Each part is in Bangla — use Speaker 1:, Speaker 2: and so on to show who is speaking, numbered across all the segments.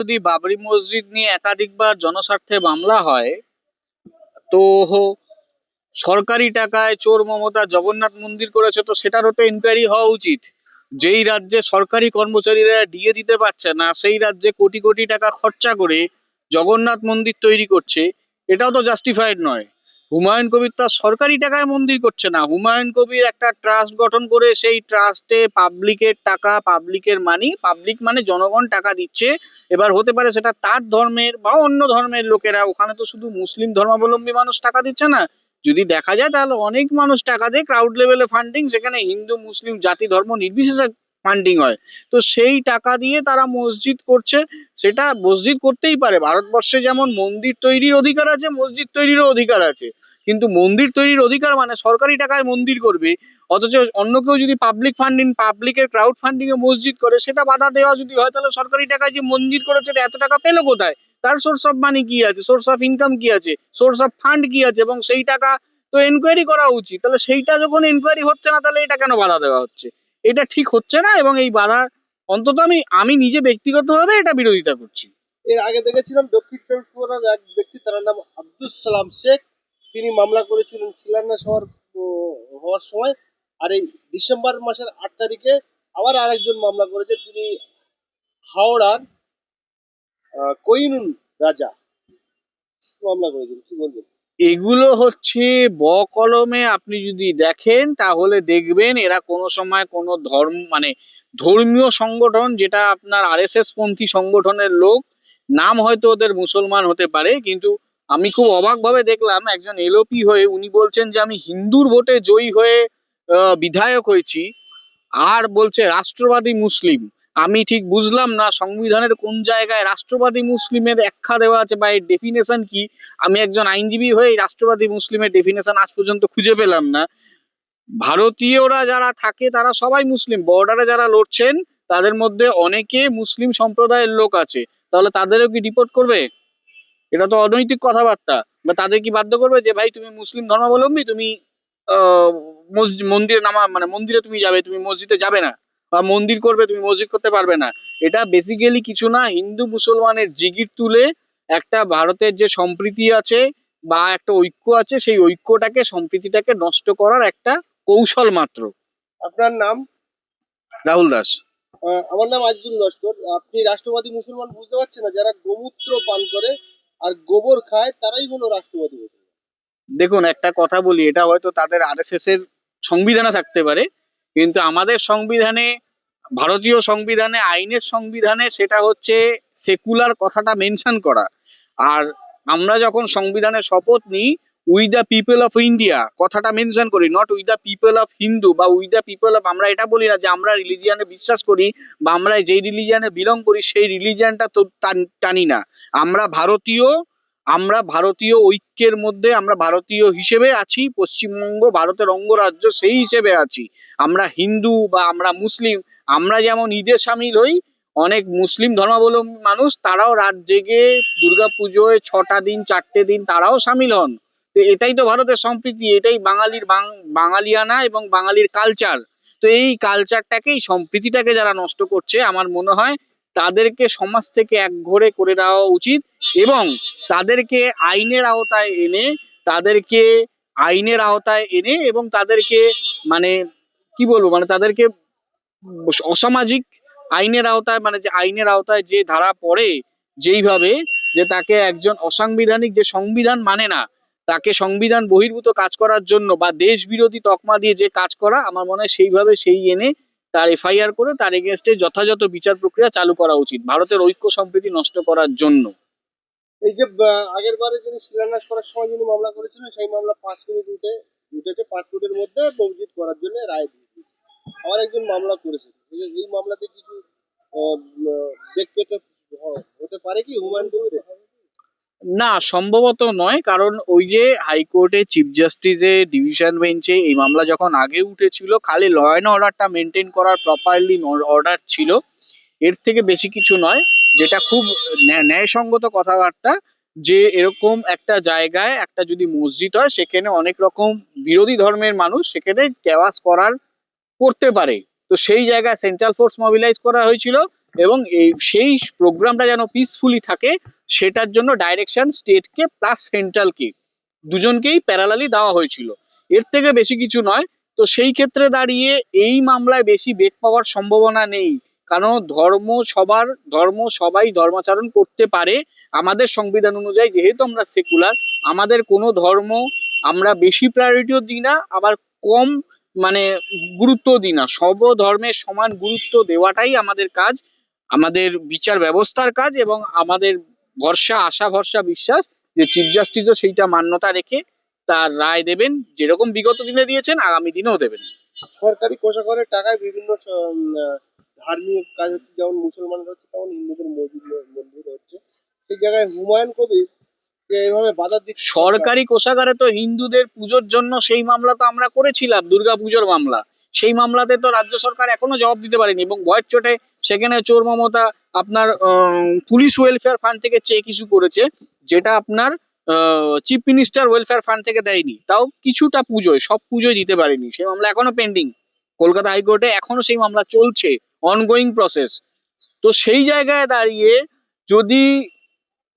Speaker 1: যদি বাবরি মসজিদ নিয়ে একাধিকবার জনস্বার্থে মামলা হয়, তো সরকারি টাকায় চোর মমতা জগন্নাথ মন্দির করেছে, তো সেটারও তো ইনকোয়ারি হওয়া উচিত। যেই রাজ্যে সরকারি কর্মচারীরা দিয়ে দিতে পারছে না, সেই রাজ্যে কোটি কোটি টাকা খরচা করে জগন্নাথ মন্দির তৈরি করছে, এটাও তো জাস্টিফাইড নয়। হুমায়ুন কবির তার সরকারি টাকায় মন্দির করছে না। হুমায়ুন কবির একটা ট্রাস্ট গঠন করে সেই ট্রাস্টে পাবলিকের টাকা পাবলিকের মানি পাবলিক মানে জনগণ টাকা দিচ্ছে। এবার হতে পারে সেটা তার ধর্মের বা অন্য ধর্মের লোকেরা। ওখানে তো শুধু মুসলিম ধর্মাবলম্বী মানুষ টাকা দিচ্ছে না। যদি দেখা যায় তাহলে অনেক মানুষ টাকা দেয়। ক্রাউড লেভেলে ফান্ডিং সেখানে হিন্দু, মুসলিম জাতি ধর্ম নির্বিশেষে ফান্ডিং হয়। তো সেই টাকা দিয়ে তারা মসজিদ করছে। সেটা মসজিদ করতেই পারে। ভারতবর্ষে যেমন মন্দির তৈরির অধিকার আছে, মসজিদ তৈরিরও অধিকার আছে। কিন্তু মন্দির তৈরির অধিকার মানে সরকারি টাকায় মন্দির করবে, অথচ অন্য কেউ যদি পাবলিক ফান্ডিং পাবলিকের ক্রাউড ফান্ডিং এ মসজিদ করে, সেটা বাধা দেওয়া যদি হয়, তাহলে সরকারি টাকায় যে মন্দির করেছে এত টাকা পেল কোথায়? তার সোর্স অফ মানি কি আছে? সোর্স অফ ইনকাম কি আছে? সোর্স অফ ফান্ড কি আছে? এবং সেই টাকা তো এনকোয়ারি করা উচিত। তাহলে সেইটা যখন এনকোয়ারি হচ্ছে না, তাহলে এটা কেন বাধা দেওয়া হচ্ছে? এটা ঠিক হচ্ছে না, এবং এই বাধা অন্তত আমি আমি নিজে ব্যক্তিগতভাবে এটা বিরোধিতা করছি।
Speaker 2: এর আগে দেখেছিলাম দক্ষিণ চব্বিশ পরগনার এক ব্যক্তি, তার নাম আব্দুল সালাম শেখ। তিনি মামলা করেছিলেন শিলান্যাস হওয়ার হওয়ার সময় আর এই ডিসেম্বর মাসের আট তারিখে আবার আরেকজন মামলা করেছে তিনি হাওড়ার আহ, কোহিনুন রাজা। মামলা করেছেন কি বলবেন?
Speaker 1: এগুলো হচ্ছে ব কলমে আপনি যদি দেখেন তাহলে দেখবেন এরা কোনো সময় কোনো ধর্ম মানে ধর্মীয় সংগঠন যেটা আপনার আরএসএস পন্থী সংগঠনের লোক নাম হয়তো ওদের মুসলমান হতে পারে কিন্তু আমি খুব অবাকভাবে দেখলাম একজন এলোপি হয়ে উনি বলছেন যে আমি হিন্দুর ভোটে জয়ী হয়ে বিধায়ক হয়েছি আর বলছে রাষ্ট্রবাদী মুসলিম। আমি ঠিক বুঝলাম না সংবিধানের কোন জায়গায় রাষ্ট্রবাদী মুসলিমের ব্যাখ্যা দেওয়া আছে বা এর ডেফিনেশন কি? আমি একজন আইনজীবী হয়ে রাষ্ট্রবাদী মুসলিমের ডেফিনেশন আজ পর্যন্ত খুঁজে পেলাম না। ভারতীয়রা যারা থাকে তারা সবাই মুসলিম। বর্ডারে যারা লড়ছেন তাদের মধ্যে অনেকে মুসলিম সম্প্রদায়ের লোক আছে। তাহলে তাদেরও কি ডিপোর্ট করবে? এটা তো অনৈতিক কথাবার্তা। বা তাদের কি বাধ্য করবে যে ভাই তুমি মুসলিম ধর্মাবলম্বী তুমি মন্দিরে নামা মানে মন্দিরে তুমি যাবে তুমি মসজিদে যাবে না। বা মন্দির করবে তুমি মসজিদ করতে পারবে না। এটা বেসিক্যালি কিছু না হিন্দু মুসলমানের জিগির তুলে একটা ভারতের যে সম্প্রীতি আছে বা একটা ঐক্য আছে সেই ঐক্যটাকে সম্প্রীতিটাকে নষ্ট করার একটা কৌশল মাত্র।
Speaker 2: আপনার নাম?
Speaker 1: রাহুল দাস।
Speaker 2: আমার নাম আজিজুল লস্কর। আপনি রাষ্ট্রবাদী মুসলমান বুঝতে পারছেন না যারা গোমূত্র পান করে আর গোবর খায়, তারাই হলো রাষ্ট্রবাদী হতে
Speaker 1: দেখুন, একটা কথা বলি, এটা হয়তো তাদের আরএসএস এর সংবিধানে থাকতে পারে, কিন্তু আমাদের সংবিধানে, ভারতীয় সংবিধানে, আইনের সংবিধানে সেটা হচ্ছে সেকুলার কথাটা মেনশন করা। আর আমরা যখন সংবিধানে শপথ নিই we the people of India কথাটা মেনশন করি not we the people of Hindu বা উই দ্য পিপল অফ আমরা এটা বলি না যে আমরা রিলিজিয়ানে বিশ্বাস করি বা আমরা যেই রিলিজিয়ানে বিলং করি সেই রিলিজিয়ানটা তো টান- না। আমরা ভারতীয় আমরা ভারতীয় ঐক্যের মধ্যে আমরা ভারতীয় হিসেবে আছি, পশ্চিমবঙ্গ ভারতের অঙ্গরাজ্য সেই হিসেবে আছি। আমরা হিন্দু বা আমরা মুসলিম, আমরা যেমন ঈদে সামিল হই, অনেক মুসলিম ধর্মাবলম্বী মানুষ, তারাও রাত জেগে দুর্গাপুজোয় ছটা দিন, চারটে দিন তারাও সামিল হন। এটাই তো ভারতের সম্প্রীতি, এটাই বাঙালির বাঙালিয়ানা এবং বাঙালির কালচার তো এই কালচারটাকেই সম্প্রীতিটাকে যারা নষ্ট করছে, আমার মনে হয় তাদেরকে সমাজ থেকে একঘরে করে দেওয়া উচিত এবং তাদেরকে আইনের আওতায় এনে, তাদেরকে আইনের আওতায় এনে এবং তাদেরকে মানে কি বলব মানে তাদেরকে অসামাজিক আইনের আওতায় মানে যে আইনের আওতায় যে ধারা পড়ে, যেইভাবে যে তাকে একজন অসাংবিধানিক যে সংবিধান মানে না তাকে সংবিধান বহির্ভূত কাজ করার জন্য বা দেশ বিরোধী তকমা দিয়ে যে কাজ করা, আমার মনে হয় সেইভাবে সেই এনে তার এফআইআর করে তার এগেনস্টে যথাযথ বিচার প্রক্রিয়া চালু করা উচিত, ভারতের ঐক্য সম্প্রীতি নষ্ট করার জন্য।
Speaker 2: এই যে আগের বারে যিনি শিলান্যাস করার সময় যিনি মামলা করেছিলেন, সেই মামলা পাঁচ মিনিট উঠে, উঠেছে পাঁচ মিনিটের মধ্যে মসজিদ করার জন্য রায় দিয়েছে। আবার একজন মামলা করেছে। এই মামলাতে কিছু হ- হতে পারে কি হুমায়ুন
Speaker 1: না, সম্ভবত নয়। কারণ ওই যে হাইকোর্টে চিফ জাস্টিসে ডিভিশন বেঞ্চে এই মামলা যখন আগে উঠেছিল, খালি ল অ্যান্ড অর্ডারটা মেনটেন করার প্রপারলি অর্ডার ছিল। এর থেকে বেশি কিছু নয়। যেটা খুব ন্যায়- ন্যায়সঙ্গত কথাবার্তা যে এরকম একটা জায়গায় একটা যদি মসজিদ হয়, সেখানে অনেক রকম বিরোধী ধর্মের মানুষ সেখানে ক্যাওয়াস করার করতে পারে। তো সেই জায়গায় সেন্ট্রাল ফোর্স মোবিলাইজ করা হয়েছিল। এবং এই সেই প্রোগ্রামটা যেন পিসফুলি থাকে, সেটার জন্য ডাইরেকশন স্টেটকে প্লাস সেন্ট্রালকে দুজনকেই প্যারালালি দেওয়া হয়েছিল। এর থেকে বেশি কিছু নয়। তো সেই ক্ষেত্রে দাঁড়িয়ে এই মামলায় বেশি বেগ পাওয়ার সম্ভাবনা নেই। কারণ ধর্ম সবার, ধর্ম সবাই ধর্মাচরণ করতে পারে। আমাদের সংবিধান অনুযায়ী যেহেতু আমরা সেকুলার আমাদের কোনো ধর্ম আমরা বেশি প্রায়োরিটিও দিই না, আবার কম মানে গুরুত্ব দিই না। সব ধর্মের সমান গুরুত্ব দেওয়াটাই আমাদের কাজ। আমাদের বিচার ব্যবস্থার কাজ এবং আমাদের ভরসা আশা ভরসা বিশ্বাস যে চিফ জাস্টিসও সেইটা মান্যতা রেখে তার রায় দেবেন যেরকম বিগত দিনে দিয়েছেন আগামী দিনেও দেবেন।
Speaker 2: সরকারি কোষাগারের টাকায় বিভিন্ন ধার্মিক কাজ হচ্ছে যেমন মুসলমানদের হচ্ছে তেমন হিন্দুদের মসজিদ মন্দির হচ্ছে। সেই জায়গায় হুমায়ুন কবির যে এইভাবে বাধা দিচ্ছে
Speaker 1: সরকারি। কোষাগারে তো হিন্দুদের পুজোর জন্য সেই মামলা তো আমরা করেছিলাম দুর্গা পুজোর মামলা। সেই মামলাতে তো রাজ্য সরকার এখনও জবাব দিতে পারেনি এবং ভয়ের চোটে সেখানে চোর মমতা আপনার পুলিশ ওয়েলফেয়ার ফান্ড থেকে চেক ইস্যু করেছে, যেটা আপনার চিফ মিনিস্টার ওয়েলফেয়ার ফান্ড থেকে দেয়নি। তাও কিছুটা পুজোয়, সব পুজোয় দিতে পারেনি। সেই মামলা এখনও পেন্ডিং কলকাতা হাইকোর্টে এখনও সেই মামলা চলছে অনগোয়িং প্রসেস তো সেই জায়গায় দাঁড়িয়ে যদি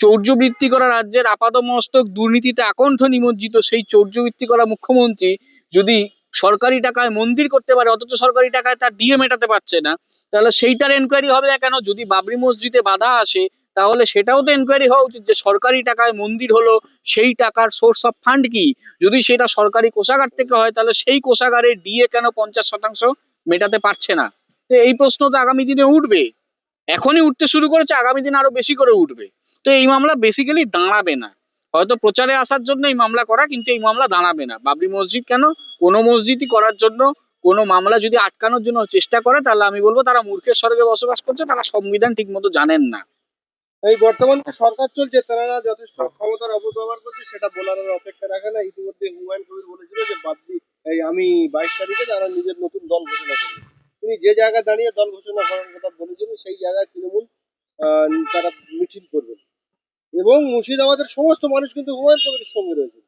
Speaker 1: চৌর্যবৃত্তি করা রাজ্যের আপাদমস্তক দুর্নীতিতে আকণ্ঠ নিমজ্জিত সেই চৌর্যবৃত্তি করা মুখ্যমন্ত্রী যদি সরকারি টাকায় মন্দির করতে পারে, অথচ সরকারি টাকায় তার ডিএ মেটাতে পারছে না তাহলে সেইটার এনকোয়ারি হবে না কেন? যদি বাবরি মসজিদে বাধা আসে, তাহলে সেটাও তো এনকোয়ারি হওয়া উচিত যে সরকারি টাকায় মন্দির হলো, সেই টাকার সোর্স অফ ফান্ড কি? যদি সেটা সরকারি কোষাগার থেকে হয়, তাহলে সেই কোষাগারের ডিএ কেন পঞ্চাশ শতাংশ মেটাতে পারছে না? তো এই প্রশ্ন তো আগামী দিনে উঠবে। এখনই উঠতে শুরু করেছে, আগামী দিনে আরও বেশি করে উঠবে। তো এই মামলা বেসিক্যালি দাঁড়াবে না। হয়তো প্রচারে আসার জন্য এই মামলা করা, কিন্তু এই মামলা দাঁড়াবে না। বাবরি মসজিদ কেন? কোনো মসজিদই করার জন্য কোনো মামলা যদি আটকানোর জন্য চেষ্টা করে, তাহলে আমি বলব তারা মূর্খের স্বর্গে বসবাস করছে, তারা সংবিধান ঠিক মতো জানেন না।
Speaker 2: এই বর্তমান সরকার চলছে, তারা যথেষ্ট ক্ষমতার অপব্যবহার করছে, সেটা বলার অপেক্ষা রাখে না। ইতিমধ্যে হুমায়ুন কবির বলেছিল যে বাবরি এই আমি বাইশ তারিখে তারা নিজের নতুন দল ঘোষণা করবে। তিনি যে জায়গায় দাঁড়িয়ে দল ঘোষণা করার কথা বলেছিলেন, সেই জায়গায় তৃণমূল তারা মিছিল করবেন। এবং মুর্শিদাবাদের সমস্ত মানুষ কিন্তু হুমায়ুন কবিরের সঙ্গে রয়েছে।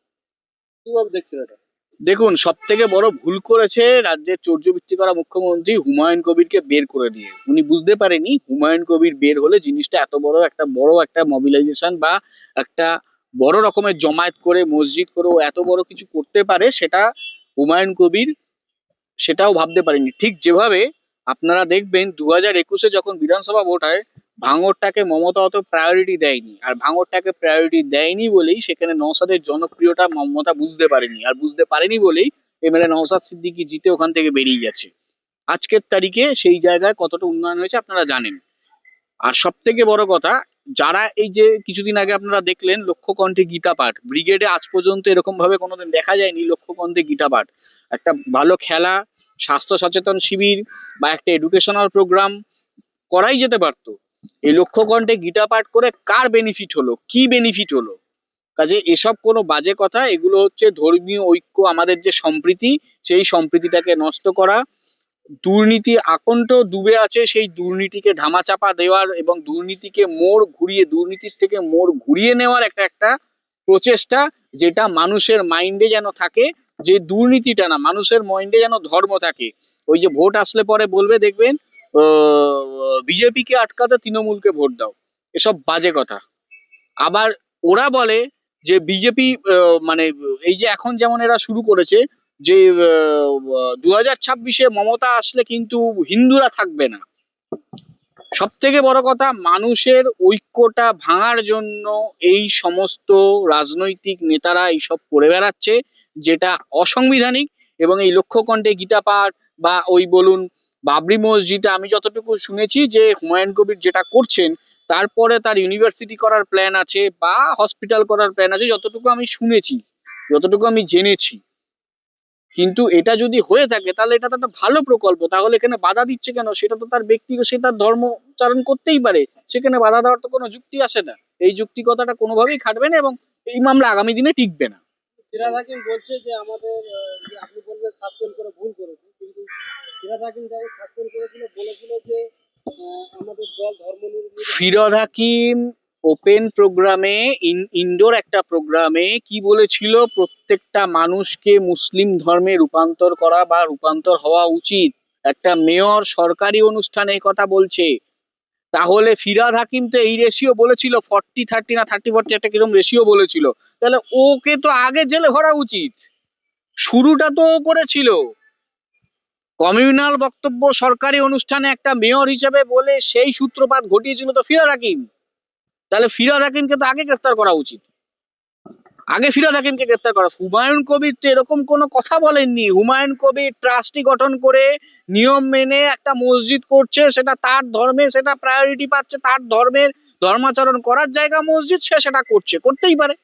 Speaker 2: কীভাবে দেখছেন এটা?
Speaker 1: দেখুন সব থেকে বড় ভুল করেছে রাজ্যের চৌর্যবৃত্তি করা মুখ্যমন্ত্রী হুমায়ুন কবিরকে বের করে দিয়ে। উনি বুঝতে পারেনি হুমায়ুন কবির বের হলে জিনিসটা এত বড় একটা বড় একটা মবিলাইজেশন বা একটা বড় রকমের জমায়েত করে, মসজিদ করে ও এত বড় কিছু করতে পারে, সেটা হুমায়ুন কবির সেটাও ভাবতে পারেনি। ঠিক যেভাবে আপনারা দেখবেন দু হাজার একুশে যখন বিধানসভা ভোট হয় ভাঙরটাকে মমতা অত প্রায়োরিটি দেয়নি। আর ভাঙরটাকে প্রায়োরিটি দেয়নি বলেই সেখানে নওসাদের জনপ্রিয়তা মমতা বুঝতে পারেনি। আর বুঝতে পারেনি বলেই এমএলএ নওসাদ সিদ্দিকি জিতে ওখান থেকে বেরিয়ে গেছে। আজকের তারিখে সেই জায়গায় কতটা উন্নয়ন হয়েছে আপনারা জানেন। আর সব থেকে বড় কথা, যারা এই যে কিছুদিন আগে আপনারা দেখলেন লক্ষ্যকণ্ঠে গীতা পাঠ, ব্রিগেডে আজ পর্যন্ত এরকম ভাবে কোনোদিন দেখা যায়নি লক্ষ্যকণ্ঠে গীতা পাঠ। একটা ভালো খেলা, স্বাস্থ্য সচেতন শিবির বা একটা এডুকেশনাল প্রোগ্রাম করাই যেতে পারতো। এই লক্ষ্যকণ্ঠে গীতা পাঠ করে কার বেনিফিট হলো? কি বেনিফিট হলো? কাজে এসব কোনো বাজে কথা, এগুলো হচ্ছে ধর্মীয় ঐক্য, আমাদের যে সম্প্রীতি, সেই সম্প্রীতিটাকে নষ্ট করা। দুর্নীতি আকণ্ঠ ডুবে আছে, সেই দুর্নীতিকে ধামাচাপা দেওয়ার এবং দুর্নীতিকে মোড় ঘুরিয়ে, দুর্নীতির থেকে মোড় ঘুরিয়ে নেওয়ার একটা একটা প্রচেষ্টা যেটা মানুষের মাইন্ডে যেন থাকে, যে দুর্নীতিটা না, মানুষের মাইন্ডে যেন ধর্ম থাকে। ওই যে ভোট আসলে পরে বলবে, দেখবেন বিজেপিকে আটকাতে তৃণমূলকে ভোট দাও। এসব বাজে কথা। আবার ওরা বলে যে বিজেপি মানে এই যে এখন যেমন এরা শুরু করেছে যে দু হাজার ছাব্বিশে মমতা আসলে কিন্তু হিন্দুরা থাকবে না। সব থেকে বড় কথা, মানুষের ঐক্যটা ভাঙার জন্য এই সমস্ত রাজনৈতিক নেতারা এইসব করে বেড়াচ্ছে, যেটা অসাংবিধানিক এবং এই লক্ষ্যকণ্ঠে গীতা পাঠ বা ওই বলুন বাবরি মসজিদে আমি যতটুকু শুনেছি যে হুমায়ুন কবির যেটা করছেন, তারপরে তার ইউনিভার্সিটি করার প্ল্যান আছে বা হসপিটাল করার প্ল্যান আছে, যতটুকু আমি শুনেছি, যতটুকু আমি জেনেছি। কিন্তু এটা যদি হয়ে থাকে, তাহলে এটা তো একটা ভালো প্রকল্প। তাহলে এখানে বাধা দিচ্ছে কেন? সেটা তো তার ব্যক্তিগত, সে তার ধর্মচারণ করতেই পারে। সেখানে বাধা দেওয়ার তো কোনো যুক্তি আসে না। এই যুক্তিকতাটা কোনোভাবেই খাটবে না এবং এই মামলা আগামী দিনে টিকবে না।
Speaker 2: বলছে যে আমাদের আপনি বললেন সাসপেন্ড করে ভুল করেছে। কিন্তু ফিরাদ হাকিম যাকে সাসপেন্ড করেছিল, বলেছিল যে আমাদের দল ধর্ম
Speaker 1: ফিরদ হাকিম ওপেন প্রোগ্রামে ইনডোর একটা প্রোগ্রামে কি বলেছিল? প্রত্যেকটা মানুষকে মুসলিম ধর্মে রূপান্তর করা বা রূপান্তর হওয়া উচিত। একটা মেয়র সরকারি অনুষ্ঠানে কথা বলছে। তাহলে ফিরাদ হাকিম তো এই রেশিও বলেছিল ফর্টি থার্টি না থার্টি ফর্টি একটা কীরকম রেশিও বলেছিল। তাহলে ওকে তো আগে জেলে ভরা উচিত। শুরুটা তো ও করেছিল। কমিউনাল বক্তব্য সরকারি অনুষ্ঠানে একটা মেয়র হিসেবে বলে সেই সূত্রপাত ঘটিয়েছিল তো ফিরাদ হাকিম। তাহলে ফিরাদ হাকিমকে তো আগে গ্রেফতার করা উচিত। আগে ফিরাদ হাকিমকে গ্রেফতার করা। হুমায়ুন কবির তো এরকম কোনো কথা বলেননি। হুমায়ুন কবির ট্রাস্টি গঠন করে নিয়ম মেনে একটা মসজিদ করছে, সেটা তার ধর্মে, সেটা প্রায়োরিটি পাচ্ছে, তার ধর্মের ধর্মাচরণ করার জায়গা মসজিদ সে সেটা করছে। করতেই পারে।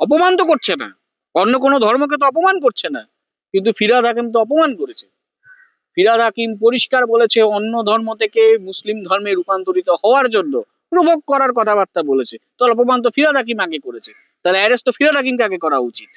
Speaker 1: অপমান তো করছে না। অন্য কোনো ধর্মকে তো অপমান করছে না। কিন্তু ফিরাদ হাকিম তো অপমান করেছে। ফিরাদ হাকিম পরিষ্কার বলেছে, অন্য ধর্ম থেকে মুসলিম ধর্মে রূপান্তরিত হওয়ার জন্য প্রভোগ করার কথাবার্তা বলেছে। তাহলে অপমান তো ফিরাদ হাকিম আগে করেছে। তাহলে অ্যারেস্ট তো ফিরাদ হাকিমকে আগে করা উচিত।